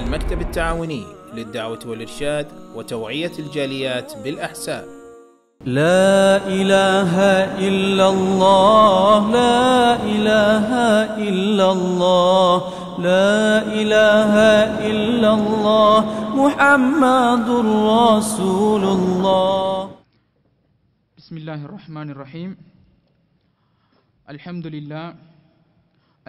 المكتب التعاوني للدعوة والإرشاد وتوعية الجاليات بالأحساء. لا إله إلا الله لا إله إلا الله لا إله إلا الله محمد رسول الله. بسم الله الرحمن الرحيم. الحمد لله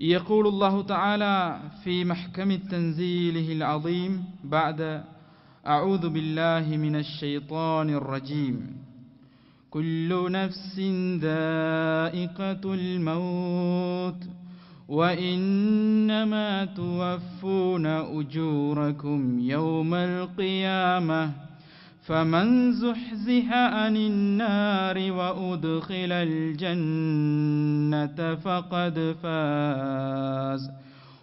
يقول الله تعالى في محكم التنزيله العظيم بعد أعوذ بالله من الشيطان الرجيم. كل نفس ذائقة الموت وإنما توفون أجوركم يوم القيامة. فمن زحزح عن النار وأدخل الجنة فقد فاز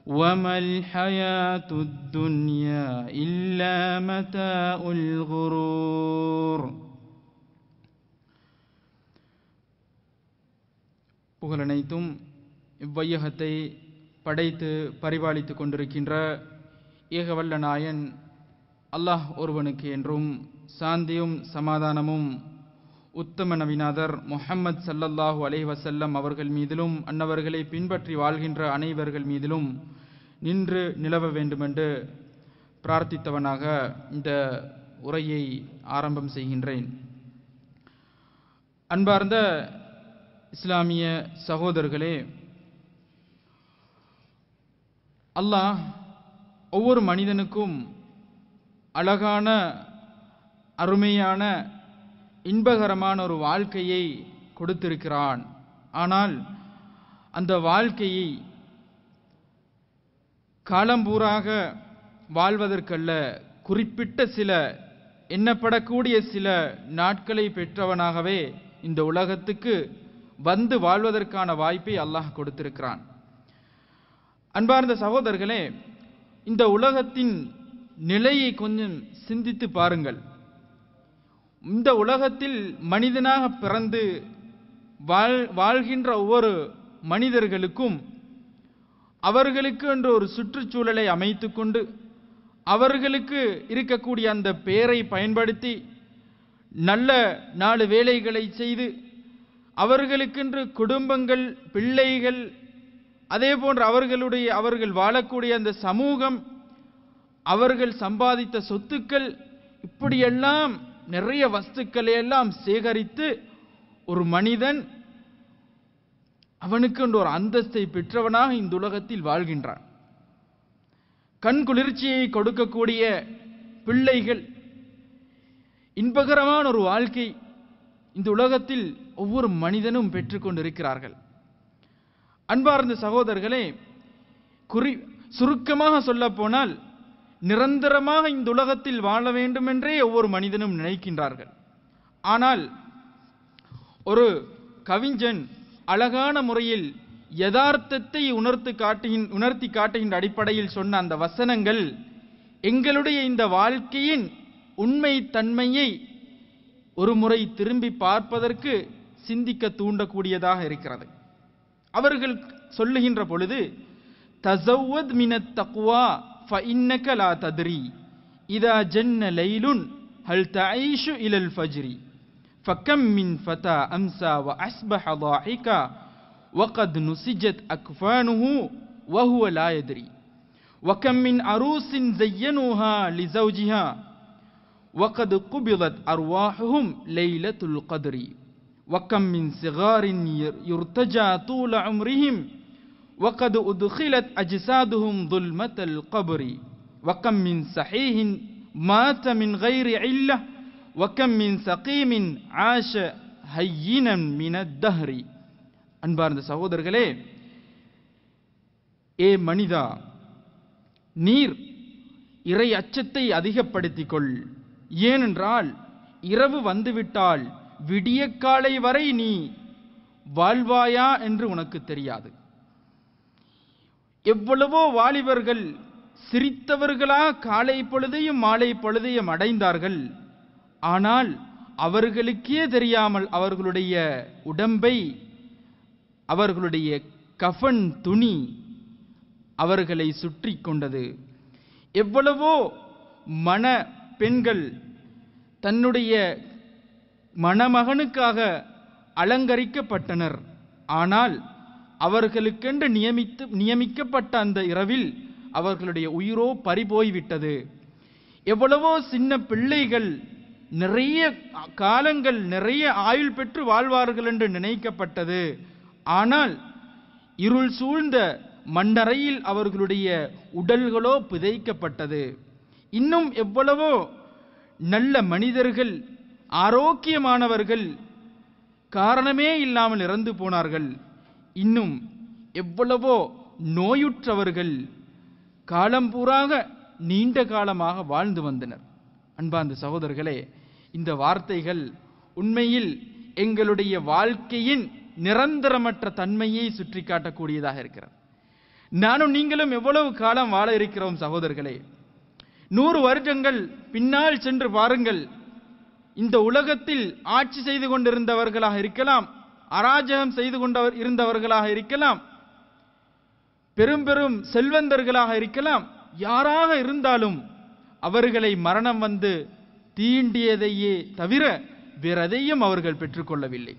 وما الحياة الدنيا إلا متاع الغرور புகழனைத்தும் இவ்வையகத்தை படைத்து பரிபாலித்துக் கொண்டிருக்கின்ற ஏகவல்ல நாயன் அல்லாஹ் ஒருவனுக்கு என்றும் சாந்தியும் சமாதானமும் உத்தம நபிநாதர் முஹம்மது சல்லல்லாஹு அலைஹி வசல்லம் அவர்கள் மீதிலும் அன்னவர்களை பின்பற்றி வாழ்கின்ற அனைவர்கள் மீதிலும் நின்று நிலவ வேண்டுமென்று பிரார்த்தித்தவனாக இந்த உரையை ஆரம்பம் செய்கின்றேன். அன்பார்ந்த இஸ்லாமிய சகோதரர்களே அல்லாஹ் ஒவ்வொரு மனிதனுக்கும் அழகான அருமையான இன்பகரமான ஒரு வாழ்க்கையை கொடுத்திருக்கிறான். ஆனால் அந்த வாழ்க்கையை காலம்பூராக வாழ்வதற்கல்ல குறிப்பிட்ட சில எண்ணப்படக்கூடிய சில நாட்களை பெற்றவனாகவே இந்த உலகத்துக்கு வந்து வாழ்வதற்கான வாய்ப்பை அல்லாஹ் கொடுத்திருக்கிறான். அன்பார்ந்த சகோதரர்களே இந்த உலகத்தின் நிலையை கொஞ்சம் சிந்தித்து பாருங்கள். இந்த உலகத்தில் மனிதனாக பிறந்து வாழ் வாழ்கின்ற ஒவ்வொரு மனிதர்களுக்கும் அவர்களுக்கு என்று ஒரு சுற்றுச்சூழலை அமைத்து கொண்டு அவர்களுக்கு இருக்கக்கூடிய அந்த பெயரை பயன்படுத்தி நல்ல நாலு வேலைகளை செய்து அவர்களுக்கென்று குடும்பங்கள் பிள்ளைகள் அதே போன்று அவர்களுடைய அவர்கள் வாழக்கூடிய அந்த சமூகம் அவர்கள் சம்பாதித்த சொத்துக்கள் இப்படியெல்லாம் நிறைய வஸ்துக்களை எல்லாம் சேகரித்து ஒரு மனிதன் அவனுக்கு ஒரு அந்தஸ்தை பெற்றவனாக இந்த உலகத்தில் வாழ்கின்றான். கண் குளிர்ச்சியை கொடுக்கக்கூடிய பிள்ளைகள் இன்பகரமான ஒரு வாழ்க்கை இந்த உலகத்தில் ஒவ்வொரு மனிதனும் பெற்றுக்கொண்டிருக்கிறார்கள் அன்பார்ந்த சகோதரர்களே குறி சுருக்கமாக சொல்லப்போனால் நிரந்தரமாக இந்த உலகத்தில் வாழ வேண்டுமென்றே ஒவ்வொரு மனிதனும் நினைக்கின்றார்கள். ஆனால் ஒரு கவிஞன் அழகான முறையில் யதார்த்தத்தை உணர்த்து காட்டுகின் உணர்த்தி காட்டுகின்ற அடிப்படையில் சொன்ன அந்த வசனங்கள் எங்களுடைய இந்த வாழ்க்கையின் உண்மை தன்மையை ஒரு முறை திரும்பி பார்ப்பதற்கு சிந்திக்க தூண்டக்கூடியதாக இருக்கிறது. அவர்கள் சொல்லுகின்ற பொழுது தசவத் மினத் தக்குவா فإنك لا تدري. إذا جن ليل هل تعيش إلى الفجر؟ فكم من فتى أمسى وأصبح ضاحكا. وقد نسجت أكفانه وهو لا يدري. وكم من عروس زينوها لزوجها. وقد قبضت أرواحهم ليلة القدر. وكم من صغار يرتجى طول عمرهم. وقد أدخلت أجسادهم ظلمة القبر وكم من صحيح مات من غير علة وكم من سقيم عاش هينا من الدهر அன்பார்ந்த சகோதரர்களே ஏ மனிதா நீர் இறை அச்சத்தை அதிகப்படுத்திக் கொள் ஏனென்றால் இரவு வந்துவிட்டால் விடியக்காலை வரை நீ வாழ்வாயா என்று உனக்கு தெரியாது எவ்வளவோ வாலிபர்கள் சிரித்தவர்களாக காலை பொழுதையும் மாலை பொழுதையும் அடைந்தார்கள். ஆனால் அவர்களுக்கே தெரியாமல் அவர்களுடைய உடம்பை அவர்களுடைய கஃன் துணி அவர்களை சுற்றி கொண்டது. எவ்வளவோ மண பெண்கள் தன்னுடைய மணமகனுக்காக அலங்கரிக்கப்பட்டனர். ஆனால் அவர்களுக்கென்று நியமித்து நியமிக்கப்பட்ட அந்த இரவில் அவர்களுடைய உயிரோ பறிபோய்விட்டது. எவ்வளவோ சின்ன பிள்ளைகள் நிறைய காலங்கள் நிறைய ஆயுள் பெற்று வாழ்வார்கள் என்று நினைக்கப்பட்டது. ஆனால் இருள் சூழ்ந்த மண்ணறையில் அவர்களுடைய உடல்களோ புதைக்கப்பட்டது. இன்னும் எவ்வளவோ நல்ல மனிதர்கள் ஆரோக்கியமானவர்கள் காரணமே இல்லாமல் இறந்து போனார்கள். இன்னும் எவ்வளவோ நோயுற்றவர்கள் காலம்பூராக நீண்ட காலமாக வாழ்ந்து வந்தனர். அன்பார்ந்த சகோதரர்களே இந்த வார்த்தைகள் உண்மையில் எங்களுடைய வாழ்க்கையின் நிரந்தரமற்ற தன்மையை சுற்றி காட்டக்கூடியதாக இருக்கிறது. நானும் நீங்களும் எவ்வளவு காலம் வாழ இருக்கிறோம் சகோதரர்களே. நூறு வருடங்கள் பின்னால் சென்று பாருங்கள். இந்த உலகத்தில் ஆட்சி செய்து கொண்டிருந்தவர்களாக இருக்கலாம் அராஜகம் செய்து கொண்டவர் இருந்தவர்களாக இருக்கலாம். பெரும் பெரும் செல்வந்தர்களாக இருக்கலாம். யாராக இருந்தாலும் அவர்களை மரணம் வந்து தீண்டியதையே தவிர வேறெதையும் அவர்கள் பெற்றுக்கொள்ளவில்லை.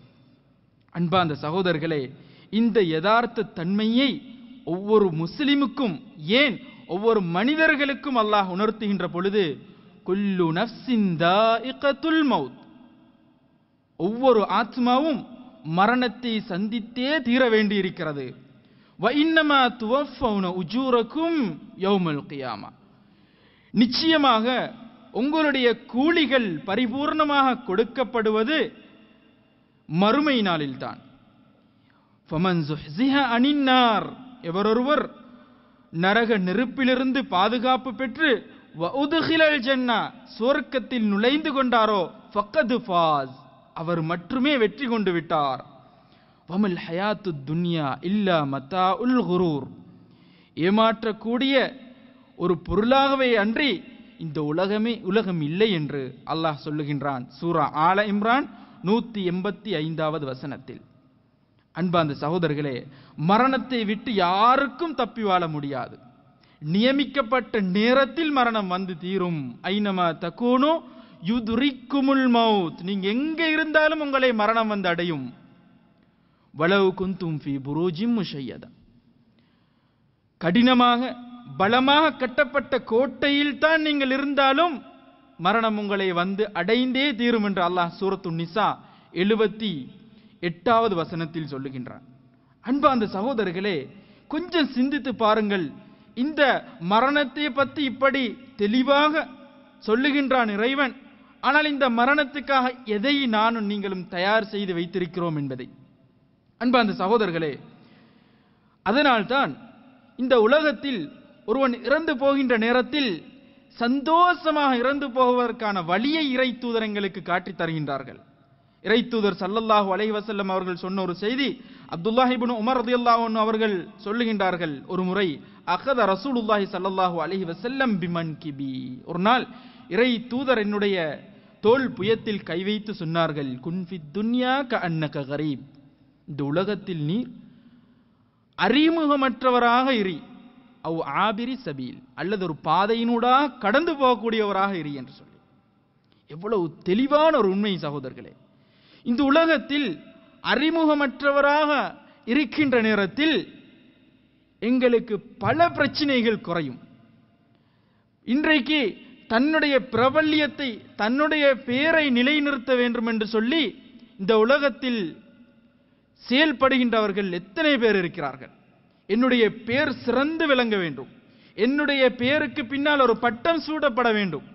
அன்பார்ந்த சகோதரர்களே இந்த யதார்த்த தன்மையை ஒவ்வொரு முஸ்லிமுக்கும் ஏன் ஒவ்வொரு மனிதர்களுக்கும் அல்லாஹ் உணர்த்துகின்ற பொழுது கொல்லு நஃப்ஸின் தாயிகத்துல் ஒவ்வொரு ஆத்மாவும் மரணத்தை சந்தித்தே தீர வேண்டியிருக்கிறது. வைன்னமா இன்னமா துவஃபவுன உஜூரக்கும் யௌமல் கியாமா. நிச்சயமாக உங்களுடைய கூலிகள் பரிபூர்ணமாக கொடுக்கப்படுவது மறுமை நாளில்தான். ஃபமன் எவரொருவர் நரக நெருப்பிலிருந்து பாதுகாப்பு பெற்று ஜன்னா சுவர்க்கத்தில் நுழைந்து கொண்டாரோ ஃபக்கது ஃபாஸ். அவர் மட்டுமே வெற்றி கொண்டு விட்டார். வமல் ஹயாத்து துன்யா இல்லா மத்தா உல் குரூர். ஏமாற்றக்கூடிய ஒரு பொருளாகவே அன்றி இந்த உலகமே உலகம் இல்லை என்று அல்லாஹ் சொல்லுகின்றான். சூரா ஆல இம்ரான் நூத்தி எண்பத்தி ஐந்தாவது வசனத்தில். அன்பாந்த சகோதரர்களே மரணத்தை விட்டு யாருக்கும் தப்பி வாழ முடியாது. நியமிக்கப்பட்ட நேரத்தில் மரணம் வந்து தீரும். ஐநமா தக்கூனோ யுதுரிக்குமுல் மவுத். நீங்க எங்க இருந்தாலும் உங்களை மரணம் வந்து அடையும். வளவு குந்தும் ஃபி புரோஜிம் முஷையதா. கடினமாக பலமாக கட்டப்பட்ட கோட்டையில் தான் நீங்கள் இருந்தாலும் மரணம் உங்களை வந்து அடைந்தே தீரும் என்று அல்லாஹ் சூரத்து நிசா எழுபத்தி எட்டாவது வசனத்தில் சொல்லுகின்றான். அன்பா அந்த சகோதரர்களே கொஞ்சம் சிந்தித்து பாருங்கள். இந்த மரணத்தை பற்றி இப்படி தெளிவாக சொல்லுகின்றான் இறைவன். ஆனால் இந்த மரணத்துக்காக எதை நானும் நீங்களும் தயார் செய்து வைத்திருக்கிறோம் என்பதை. அன்பா அந்த சகோதரர்களே அதனால்தான் இந்த உலகத்தில் ஒருவன் இறந்து போகின்ற நேரத்தில் சந்தோஷமாக இறந்து போவதற்கான வழியை இறை தூதரங்களுக்கு காட்டித் தருகின்றார்கள். இறை தூதர் சல்லல்லாஹு அலைவசல்லம் அவர்கள் சொன்ன ஒரு செய்தி அப்துல்லாஹிபின் உமர் ரலியல்லாஹு அவர்கள் சொல்லுகின்றார்கள் ஒரு முறை அகத ரசூலுல்லாஹி சல்லல்லாஹு அலைஹி வசல்லம் பிமன் கிபி. ஒரு நாள் இறை தூதர் என்னுடைய தோல் புயத்தில் கை வைத்து சொன்னார்கள் குன்ஃபித் துன்யா க அன்னக கரீப். இந்த உலகத்தில் நீர் அறிமுகமற்றவராக இரி. அவ் ஆபிரி சபீல். அல்லது ஒரு பாதையினூடாக கடந்து போகக்கூடியவராக இரி என்று சொல்லி. எவ்வளவு தெளிவான ஒரு உண்மை சகோதரர்களே. இந்த உலகத்தில் அறிமுகமற்றவராக இருக்கின்ற நேரத்தில் எங்களுக்கு பல பிரச்சனைகள் குறையும். இன்றைக்கு தன்னுடைய பிரபல்யத்தை தன்னுடைய பேரை நிலைநிறுத்த வேண்டும் என்று சொல்லி இந்த உலகத்தில் செயல்படுகின்றவர்கள் எத்தனை பேர் இருக்கிறார்கள்? என்னுடைய பேர் சிறந்து விளங்க வேண்டும். என்னுடைய பேருக்கு பின்னால் ஒரு பட்டம் சூடப்பட வேண்டும்.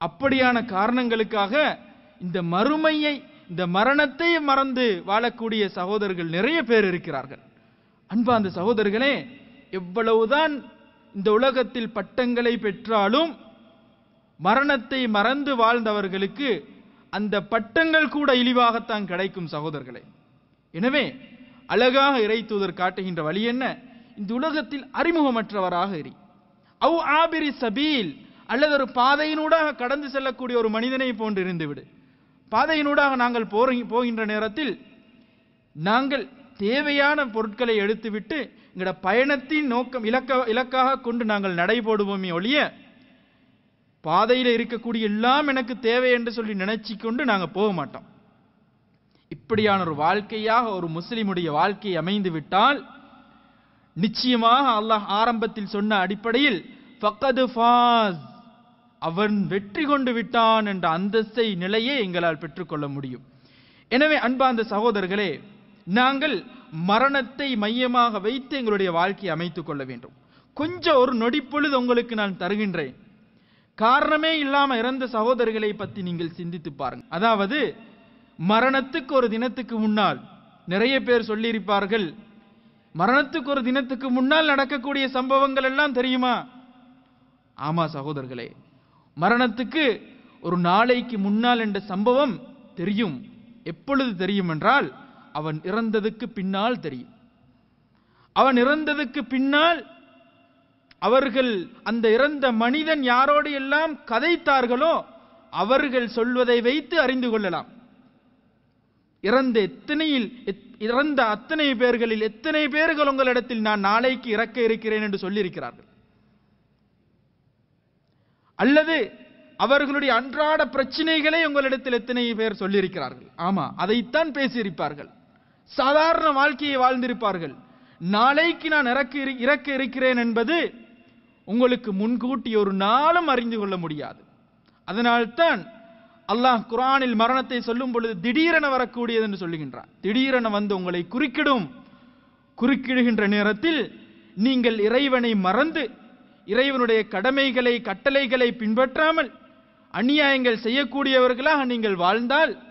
அப்படியான காரணங்களுக்காக இந்த மறுமையை இந்த மரணத்தை மறந்து வாழக்கூடிய சகோதரர்கள் நிறைய பேர் இருக்கிறார்கள். அன்பா அந்த சகோதரர்களே எவ்வளவுதான் இந்த உலகத்தில் பட்டங்களை பெற்றாலும் மரணத்தை மறந்து வாழ்ந்தவர்களுக்கு அந்த பட்டங்கள் கூட இழிவாகத்தான் கிடைக்கும் சகோதரர்களே. எனவே அழகாக இறை தூதர் காட்டுகின்ற வழி என்ன? இந்த உலகத்தில் அறிமுகமற்றவராக இரு. அவ் ஆபிரி சபீல் அல்லது ஒரு பாதையினூடாக கடந்து செல்லக்கூடிய ஒரு மனிதனை போன்று இருந்துவிடு. பாதையினூடாக நாங்கள் போகின்ற நேரத்தில் நாங்கள் தேவையான பொருட்களை எடுத்துவிட்டு எங்களோட பயணத்தின் நோக்கம் இலக்க இலக்காக கொண்டு நாங்கள் நடைபோடுவோமே ஒழிய பாதையில் இருக்கக்கூடிய எல்லாம் எனக்கு தேவை என்று சொல்லி நினைச்சி கொண்டு நாங்கள் போக மாட்டோம். இப்படியான ஒரு வாழ்க்கையாக ஒரு முஸ்லிமுடைய வாழ்க்கை அமைந்து விட்டால் நிச்சயமாக அல்லாஹ் ஆரம்பத்தில் சொன்ன அடிப்படையில் ஃபக்கது ஃபாஸ் அவன் வெற்றி கொண்டு விட்டான் என்ற அந்தஸ்தை நிலையே எங்களால் பெற்றுக்கொள்ள முடியும். எனவே அன்பார்ந்த சகோதரர்களே நாங்கள் மரணத்தை மையமாக வைத்து எங்களுடைய வாழ்க்கையை அமைத்துக் கொள்ள வேண்டும். கொஞ்சம் ஒரு நொடிப்பொழுது உங்களுக்கு நான் தருகின்றேன். காரணமே இல்லாம இறந்த சகோதரர்களை பத்தி நீங்கள் சிந்தித்து பாருங்க அதாவது மரணத்துக்கு ஒரு தினத்துக்கு முன்னால் நிறைய பேர் சொல்லியிருப்பார்கள் மரணத்துக்கு ஒரு தினத்துக்கு முன்னால் நடக்கக்கூடிய சம்பவங்கள் எல்லாம் தெரியுமா? ஆமா சகோதரர்களே மரணத்துக்கு ஒரு நாளைக்கு முன்னால் என்ற சம்பவம் தெரியும். எப்பொழுது தெரியும் என்றால் அவன் இறந்ததுக்கு பின்னால் தெரியும். அவன் இறந்ததுக்கு பின்னால் அவர்கள் அந்த இறந்த மனிதன் யாரோடு எல்லாம் கதைத்தார்களோ அவர்கள் சொல்வதை வைத்து அறிந்து கொள்ளலாம். இறந்த எத்தனையில் இறந்த அத்தனை பேர்களில் எத்தனை பேர்கள் உங்களிடத்தில் நான் நாளைக்கு இறக்க இருக்கிறேன் என்று சொல்லியிருக்கிறார்கள். அல்லது அவர்களுடைய அன்றாட பிரச்சனைகளை உங்களிடத்தில் எத்தனை பேர் சொல்லியிருக்கிறார்கள்? ஆமா அதைத்தான் பேசியிருப்பார்கள். சாதாரண வாழ்க்கையை வாழ்ந்திருப்பார்கள். நாளைக்கு நான் இறக்க இரு- இறக்க இருக்கிறேன் என்பது உங்களுக்கு முன்கூட்டி ஒரு நாளும் அறிந்து கொள்ள முடியாது. அதனால்தான் அல்லாஹ் குரானில் மரணத்தை சொல்லும் பொழுது திடீரென வரக்கூடியது என்று சொல்லுகின்றான். திடீரென வந்து உங்களை குறுக்கிடும் குறுக்கிடுகின்ற நேரத்தில் நீங்கள் இறைவனை மறந்து இறைவனுடைய கடமைகளை கட்டளைகளை பின்பற்றாமல் அநியாயங்கள் செய்யக்கூடியவர்களாக நீங்கள் வாழ்ந்தால்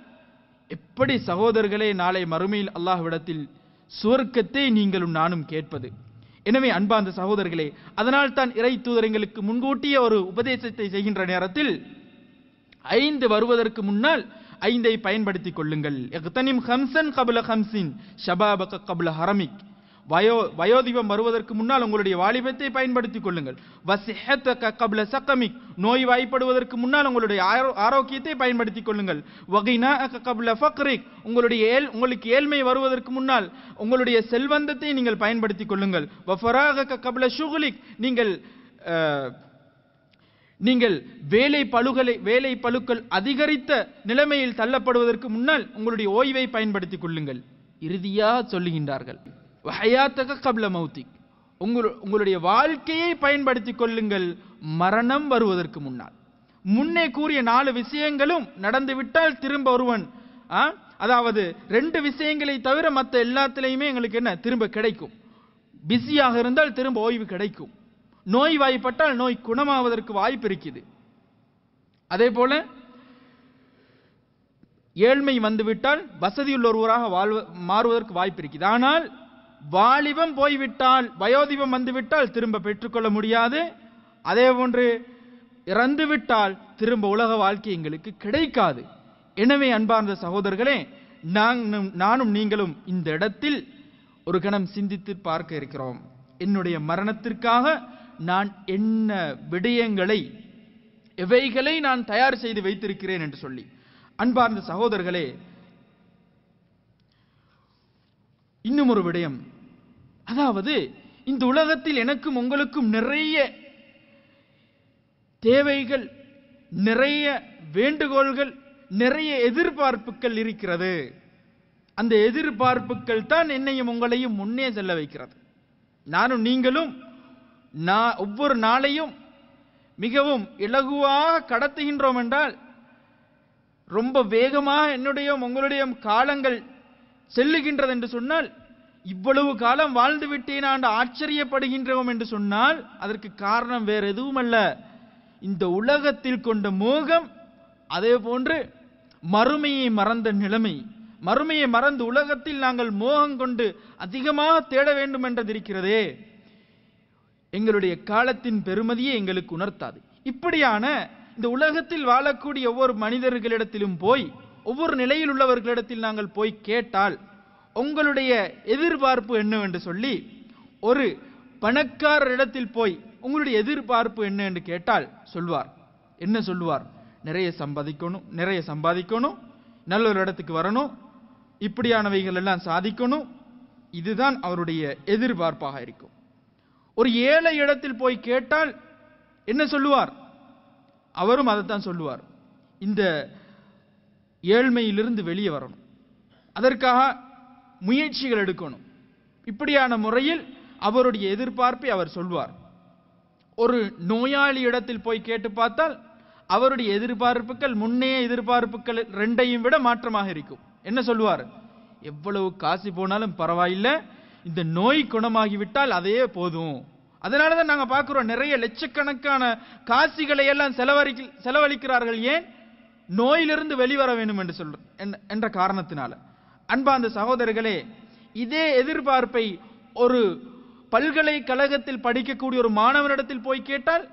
எப்படி சகோதரர்களே நாளை மறுமையில் அல்லாஹ்விடத்தில் சுவர்க்கத்தை நீங்களும் நானும் கேட்பது? எனவே அன்பாந்த சகோதரர்களே அதனால் தான் இறை தூதரங்களுக்கு முன்கூட்டிய ஒரு உபதேசத்தை செய்கின்ற நேரத்தில் ஐந்து வருவதற்கு முன்னால் ஐந்தை பயன்படுத்திக் கொள்ளுங்கள். ஹம்சன் கபுல ஹம்சின் ஷபாபக கபுல ஹரமிக். வயோ வயோதிபம் வருவதற்கு முன்னால் உங்களுடைய வாலிபத்தை பயன்படுத்திக் கொள்ளுங்கள். வசிஹத்த கபில சக்கமிக். நோய் வாய்ப்படுவதற்கு முன்னால் உங்களுடைய ஆரோ- ஆரோக்கியத்தை பயன்படுத்திக் கொள்ளுங்கள். வகைனா கபில ஃபக்ரிக். உங்களுடைய ஏல் உங்களுக்கு ஏழ்மை வருவதற்கு முன்னால் உங்களுடைய செல்வந்தத்தை நீங்கள் பயன்படுத்திக் கொள்ளுங்கள். வஃபராக கபில ஷுகுலிக். நீங்கள் நீங்கள் வேலை பழுகளை வேலை பழுக்கள் அதிகரித்த நிலைமையில் தள்ளப்படுவதற்கு முன்னால் உங்களுடைய ஓய்வை பயன்படுத்திக் கொள்ளுங்கள். இறுதியாக சொல்லுகின்றார்கள். ஹயாத்தக கப்ல மௌத்திக். உங்கள் உங்களுடைய வாழ்க்கையை பயன்படுத்தி கொள்ளுங்கள். மரணம் வருவதற்கு முன்னால். முன்னே கூறிய நாலு விஷயங்களும் நடந்துவிட்டால் திரும்ப ஒருவன் ஆ, அதாவது ரெண்டு விஷயங்களை தவிர மற்ற எல்லாத்துலேயுமே எங்களுக்கு என்ன? திரும்ப கிடைக்கும். பிஸியாக இருந்தால் திரும்ப ஓய்வு கிடைக்கும். நோய் வாய்ப்பட்டால் நோய் குணமாவதற்கு வாய்ப்பு இருக்குது. அதே போல ஏழ்மை வந்துவிட்டால் வசதியுள்ள ஒருவராக வாழ்வ மாறுவதற்கு வாய்ப்பு இருக்குது. ஆனால் வாலிபம் போய்விட்டால் வயோதிபம் வந்துவிட்டால் திரும்ப பெற்றுக்கொள்ள முடியாது. அதே போன்று இறந்துவிட்டால் திரும்ப உலக வாழ்க்கை எங்களுக்கு கிடைக்காது. எனவே அன்பார்ந்த சகோதரர்களே நானும் நானும் நீங்களும் இந்த இடத்தில் ஒரு கணம் சிந்தித்து பார்க்க இருக்கிறோம். என்னுடைய மரணத்திற்காக நான் என்ன விடயங்களை எவைகளை நான் தயார் செய்து வைத்திருக்கிறேன் என்று சொல்லி. அன்பார்ந்த சகோதரர்களே இன்னும் ஒரு விடயம். அதாவது இந்த உலகத்தில் எனக்கும் உங்களுக்கும் நிறைய தேவைகள் நிறைய வேண்டுகோள்கள் நிறைய எதிர்பார்ப்புகள் இருக்கிறது. அந்த எதிர்பார்ப்புகள் தான் என்னையும் உங்களையும் முன்னே செல்ல வைக்கிறது. நானும் நீங்களும் நான் ஒவ்வொரு நாளையும் மிகவும் இலகுவாக கடத்துகின்றோம் என்றால் ரொம்ப வேகமாக என்னுடைய உங்களுடைய காலங்கள் செல்லுகின்றது என்று சொன்னால் இவ்வளவு காலம் வாழ்ந்து விட்டேன் ஆண்டு ஆச்சரியப்படுகின்றோம் என்று சொன்னால் அதற்கு காரணம் வேற எதுவும் அல்ல இந்த உலகத்தில் கொண்ட மோகம் அதே போன்று மறுமையை மறந்த நிலைமை. மறுமையை மறந்து உலகத்தில் நாங்கள் மோகம் கொண்டு அதிகமாக தேட வேண்டும் என்றது இருக்கிறதே எங்களுடைய காலத்தின் பெருமதியை எங்களுக்கு உணர்த்தாது. இப்படியான இந்த உலகத்தில் வாழக்கூடிய ஒவ்வொரு மனிதர்களிடத்திலும் போய் ஒவ்வொரு நிலையில் உள்ளவர்களிடத்தில் நாங்கள் போய் கேட்டால் உங்களுடைய எதிர்பார்ப்பு என்னவென்று சொல்லி ஒரு பணக்காரரிடத்தில் போய் உங்களுடைய எதிர்பார்ப்பு என்ன என்று கேட்டால் சொல்வார். என்ன சொல்லுவார்? நிறைய சம்பாதிக்கணும் நிறைய சம்பாதிக்கணும் நல்ல ஒரு இடத்துக்கு வரணும் இப்படியானவைகள் எல்லாம் சாதிக்கணும் இதுதான் அவருடைய எதிர்பார்ப்பாக இருக்கும். ஒரு ஏழை இடத்தில் போய் கேட்டால் என்ன சொல்லுவார்? அவரும் அதைத்தான் சொல்லுவார். இந்த ஏழ்மையிலிருந்து வெளியே வரணும். அதற்காக முயற்சிகள் எடுக்கணும். இப்படியான முறையில் அவருடைய எதிர்பார்ப்பை அவர் சொல்வார். ஒரு நோயாளி இடத்தில் போய் கேட்டு பார்த்தால் அவருடைய எதிர்பார்ப்புகள் முன்னே எதிர்பார்ப்புகள் ரெண்டையும் விட மாற்றமாக இருக்கும். என்ன சொல்லுவார் எவ்வளவு காசு போனாலும் பரவாயில்ல இந்த நோய் குணமாகிவிட்டால் அதே போதும். அதனால தான் நாங்கள் பார்க்குறோம் நிறைய லட்சக்கணக்கான காசிகளை எல்லாம் செலவழி செலவழிக்கிறார்கள். ஏன்? நோயிலிருந்து வெளிவர வேண்டும் என்று சொல்ற என்ற காரணத்தினால. அன்பார்ந்த சகோதரர்களே இதே எதிர்பார்ப்பை ஒரு பல்கலைக்கழகத்தில் படிக்கக்கூடிய ஒரு மாணவனிடத்தில் போய் கேட்டால்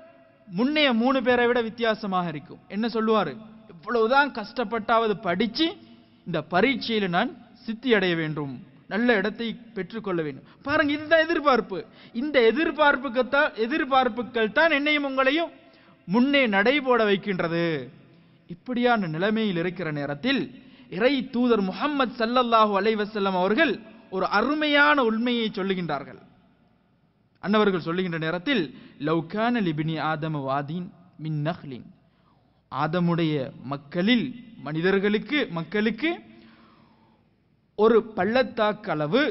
முன்னைய மூணு பேரை விட வித்தியாசமாக இருக்கும். என்ன சொல்லுவார்? இவ்வளவுதான் கஷ்டப்பட்டாவது படித்து இந்த பரீட்சையில் நான் சித்தி அடைய வேண்டும். நல்ல இடத்தை பெற்றுக்கொள்ள வேண்டும். பாருங்க இதுதான் எதிர்பார்ப்பு. இந்த எதிர்பார்ப்புக்குத்தான் எதிர்பார்ப்புகள் தான் என்னையும் உங்களையும் முன்னே நடைபோட வைக்கின்றது. இப்படியான நிலைமையில் இருக்கிற நேரத்தில் இறை தூதர் முகம்மது சல்லல்லாஹூ அலைவசல்லம் அவர்கள் ஒரு அருமையான உண்மையை சொல்லுகின்றார்கள். அன்னவர்கள் சொல்லுகின்ற நேரத்தில் லவ்கான லிபினி ஆதம வாதீன் மின் நஹ்லின். ஆதமுடைய மக்களில் மனிதர்களுக்கு மக்களுக்கு ஒரு பள்ளத்தாக்களவு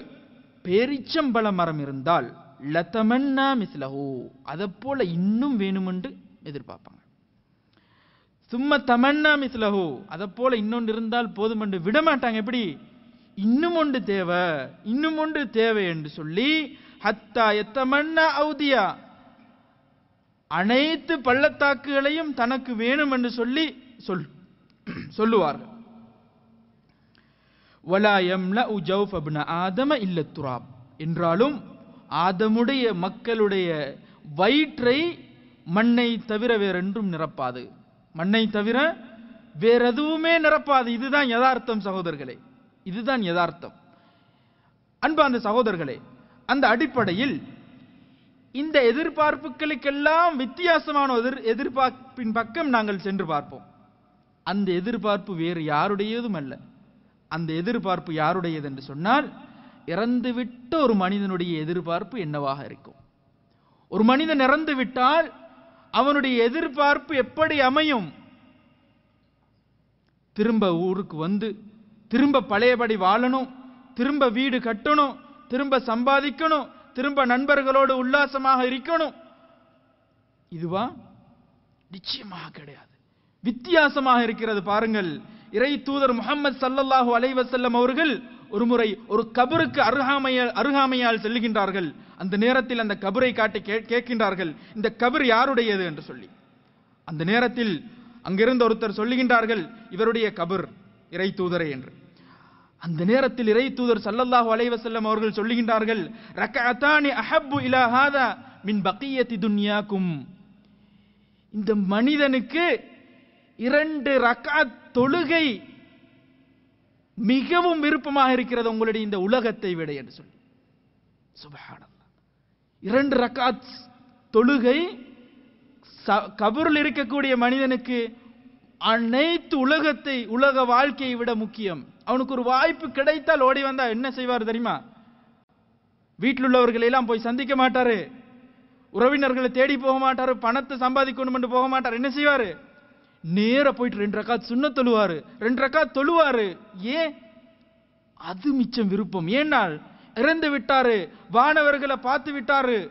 பேரிச்சம்பழ மரம் இருந்தால் லதமன்னா மிஸ்லஹோ. அதை போல இன்னும் வேணுமென்று எதிர்பார்ப்பாங்க. சும்மா தமன்னா மிஸ்லஹு. அதை போல இன்னொன்று இருந்தால் போதுமென்று விடமாட்டாங்க. விட மாட்டாங்க எப்படி? இன்னும் ஒன்று தேவை. இன்னும் ஒன்று தேவை என்று சொல்லி ஹத்தா எத்தமன்னா அவுதியா. அனைத்து பள்ளத்தாக்குகளையும் தனக்கு வேணும் என்று சொல்லி சொல் சொல்லுவார்கள். ஆதம இல்ல துராப். என்றாலும் ஆதமுடைய மக்களுடைய வயிற்றை மண்ணை தவிர வேறென்றும் நிரப்பாது. மண்ணை தவிர வேற எதுவுமே நிரப்பாது. இதுதான் யதார்த்தம் சகோதரர்களே. இதுதான் யதார்த்தம். அன்பார்ந்த சகோதரர்களே அந்த அடிப்படையில் இந்த எதிர்பார்ப்புகளுக்கெல்லாம் வித்தியாசமான எதிர் எதிர்பார்ப்பின் பக்கம் நாங்கள் சென்று பார்ப்போம். அந்த எதிர்பார்ப்பு வேறு யாருடையதும் அல்ல. அந்த எதிர்பார்ப்பு யாருடையது என்று சொன்னால் இறந்துவிட்ட ஒரு மனிதனுடைய எதிர்பார்ப்பு என்னவாக இருக்கும்? ஒரு மனிதன் இறந்து விட்டால் அவனுடைய எதிர்பார்ப்பு எப்படி அமையும்? திரும்ப ஊருக்கு வந்து திரும்ப பழையபடி வாழணும் திரும்ப வீடு கட்டணும் திரும்ப சம்பாதிக்கணும் திரும்ப நண்பர்களோடு உல்லாசமாக இருக்கணும். இதுவா? நிச்சயமாக கிடையாது. வித்தியாசமாக இருக்கிறது பாருங்கள். இறை தூதர் முகமது சல்லல்லாஹு அலைவசல்லம் அவர்கள் ஒரு முறை ஒரு கபருக்கு அருகாமையால் அருகாமையால் செல்லுகின்றார்கள். அந்த நேரத்தில் அந்த கபரை காட்டி கே- கேட்கின்றார்கள். இந்த கபர் யாருடையது என்று சொல்லி. அந்த நேரத்தில் அங்கிருந்த ஒருத்தர் சொல்லுகின்றார்கள் இவருடைய கபர் இறை தூதரே என்று. அந்த நேரத்தில் இறை தூதர் சல்லல்லாஹு அலைவசல்லம் அவர்கள் சொல்லுகின்றார்கள் ரக்அத்தானி அஹப்பு இலா மின் பக்கியத்தி துன்யாக்கும். இந்த மனிதனுக்கு இரண்டு ரக்கா தொழுகை மிகவும் விருப்பமாக இருக்கிறது உங்களுடைய இந்த உலகத்தை விட என்று சொல்லி. சுபஹானல்லாஹ். இரண்டு ரக்காத் தொழுகை ச- கபரில் இருக்கக்கூடிய மனிதனுக்கு அனைத்து உலகத்தை உலக வாழ்க்கையை விட முக்கியம். அவனுக்கு ஒரு வாய்ப்பு கிடைத்தால் ஓடி வந்தா என்ன செய்வார் தெரியுமா? வீட்டில் உள்ளவர்களை எல்லாம் போய் சந்திக்க மாட்டாரு. உறவினர்களை தேடி போக மாட்டாரு. பணத்தை சம்பாதிக்கணும் என்று போக மாட்டார். என்ன செய்வாரு? நேராக போயிட்டு ரெண்டு ரக்காத் சுண்ண தொழுவார். ரெண்டு ரக்காத் தொழுவார். ஏன்? அது மிச்சம் விருப்பம். ஏனால் இறந்து விட்டாரு வானவர்களை பார்த்து விட்டாரு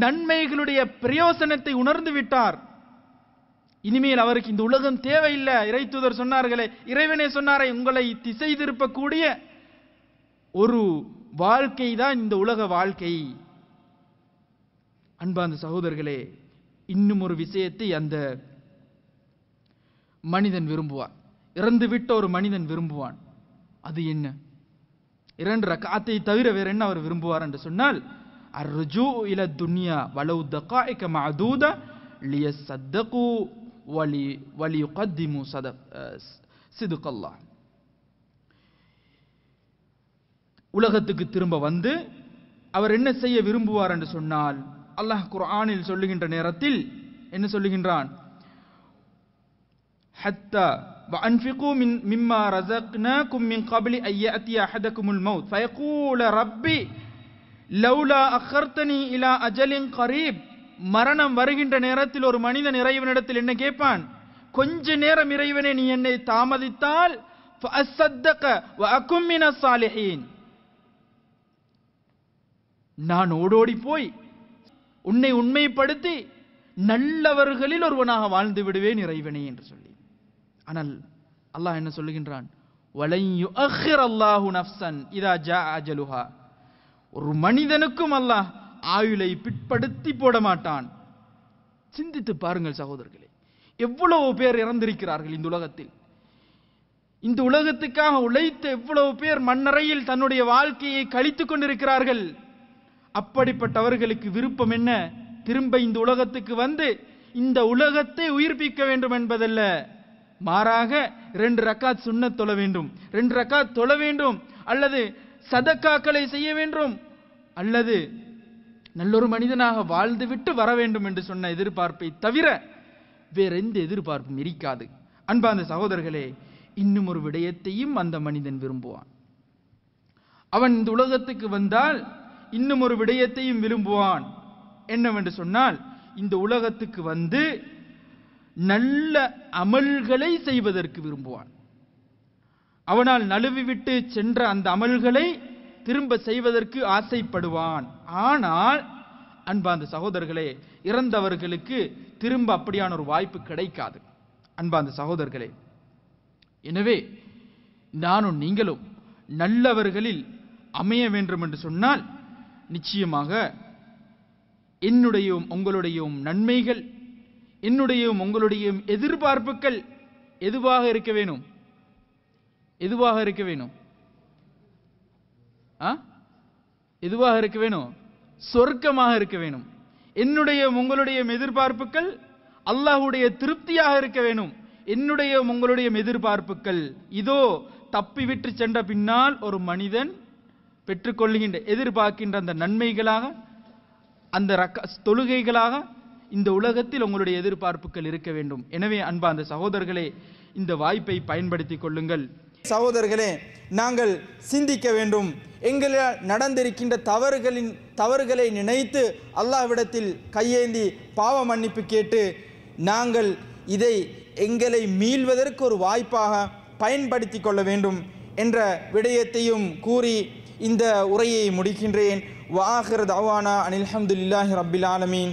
நன்மைகளுடைய பிரயோசனத்தை உணர்ந்து விட்டார். இனிமேல் அவருக்கு இந்த உலகம் தேவையில்லை. இறை தூதர் சொன்னார்களே இறைவனே சொன்னாரே உங்களை திசை திருப்பக்கூடிய ஒரு வாழ்க்கை தான் இந்த உலக வாழ்க்கை. அன்பாந்த சகோதரர்களே இன்னும் ஒரு விஷயத்தை அந்த மனிதன் விரும்புவான். இறந்து விட்ட ஒரு மனிதன் விரும்புவான். அது என்ன? இரண்டு ரக்காத்தை தவிர வேற என்ன அவர் விரும்புவார் என்று சொன்னால் அர்ஜு இல துன்யா வலவு மதூத லிய சதகு வலி வலியுகத்திமு சத சிதுகல்லா உலகத்துக்கு திரும்ப வந்து அவர் என்ன செய்ய விரும்புவார் என்று சொன்னால் அல்லாஹ் குர்ஆனில் சொல்லுகின்ற நேரத்தில் என்ன சொல்லுகின்றான்? حتى وأنفقوا من مما رزقناكم من قبل أن يأتي أحدكم الموت فيقول ربي لولا أخرتني إلى أجل قريب மரணம் வருகின்ற நேரத்தில் ஒரு மனிதன் இறைவனிடத்தில் என்ன கேட்பான் கொஞ்ச நேரம் இறைவனே நீ என்னை தாமதித்தால் فأصدق وأكن من الصالحين நான் ஓடோடி போய் உன்னை உண்மைப்படுத்தி நல்லவர்களில் ஒருவனாக வாழ்ந்து விடுவேன் இறைவனே என்று சொல்லி ஆனால் அல்லாஹ் என்ன சொல்லுகின்றான்? வலை யுஅkhir அல்லாஹு நஃப்சன் இதா ஜா அஜலுஹா. ஒரு மனிதனுக்கும் அல்லாஹ் ஆயுளை பிற்படுத்தி போட மாட்டான். சிந்தித்து பாருங்கள் சகோதரர்களே எவ்வளவு பேர் இறந்திருக்கிறார்கள் இந்த உலகத்தில். இந்த உலகத்துக்காக உழைத்த எவ்வளவு பேர் மண்ணறையில் தன்னுடைய வாழ்க்கையை கழித்துக் கொண்டிருக்கிறார்கள். அப்படிப்பட்டவர்களுக்கு விருப்பம் என்ன? திரும்ப இந்த உலகத்துக்கு வந்து இந்த உலகத்தை உயிர்ப்பிக்க வேண்டும் என்பதல்ல. மாறாக ரெண்டு ரக்காத் சுண்ண தொழ வேண்டும். ரெண்டு ரக்காத் தொழ வேண்டும் அல்லது சதக்காக்களை செய்ய வேண்டும் அல்லது நல்லொரு மனிதனாக வாழ்ந்துவிட்டு வர வேண்டும் என்று சொன்ன எதிர்பார்ப்பை தவிர வேற எந்த எதிர்பார்ப்பும் இருக்காது. அன்பார்ந்த சகோதரர்களே இன்னும் ஒரு விடயத்தையும் அந்த மனிதன் விரும்புவான். அவன் இந்த உலகத்துக்கு வந்தால் இன்னும் ஒரு விடயத்தையும் விரும்புவான். என்னவென்று சொன்னால் இந்த உலகத்துக்கு வந்து நல்ல அமல்களை செய்வதற்கு விரும்புவான். அவனால் நழுவிவிட்டு சென்ற அந்த அமல்களை திரும்ப செய்வதற்கு ஆசைப்படுவான். ஆனால் அன்பாந்த சகோதரர்களே இறந்தவர்களுக்கு திரும்ப அப்படியான ஒரு வாய்ப்பு கிடைக்காது. அன்பாந்த சகோதரர்களே எனவே நானும் நீங்களும் நல்லவர்களில் அமைய வேண்டும் என்று சொன்னால் நிச்சயமாக என்னுடையும் உங்களுடையும் நன்மைகள் என்னுடையும் உங்களுடையும் எதிர்பார்ப்புகள் எதுவாக இருக்க வேணும்? எதுவாக இருக்க வேணும்? ஆ? எதுவாக இருக்க வேணும்? சொர்க்கமாக இருக்க வேணும். என்னுடைய உங்களுடைய எதிர்பார்ப்புகள் அல்லாஹுடைய திருப்தியாக இருக்க வேணும். என்னுடைய உங்களுடைய எதிர்பார்ப்புகள். இதோ தப்பி விட்டு சென்ற பின்னால் ஒரு மனிதன் பெற்றுக்கொள்கின்ற எதிர்பார்க்கின்ற அந்த நன்மைகளாக அந்த ரக்க தொழுகைகளாக இந்த உலகத்தில் உங்களுடைய எதிர்பார்ப்புகள் இருக்க வேண்டும். எனவே அன்பா அந்த சகோதரர்களே இந்த வாய்ப்பை பயன்படுத்திக் கொள்ளுங்கள். சகோதரர்களே நாங்கள் சிந்திக்க வேண்டும். எங்களால் நடந்திருக்கின்ற தவறுகளின் தவறுகளை நினைத்து அல்லாஹ்விடத்தில் கையேந்தி பாவ மன்னிப்பு கேட்டு நாங்கள் இதை எங்களை மீள்வதற்கு ஒரு வாய்ப்பாக பயன்படுத்தி கொள்ள வேண்டும் என்ற விடயத்தையும் கூறி இந்த உரையை முடிக்கின்றேன். வாஹர் தவானா அனில் அஹமதுல்லாஹி ரபில் ஆலமீன்.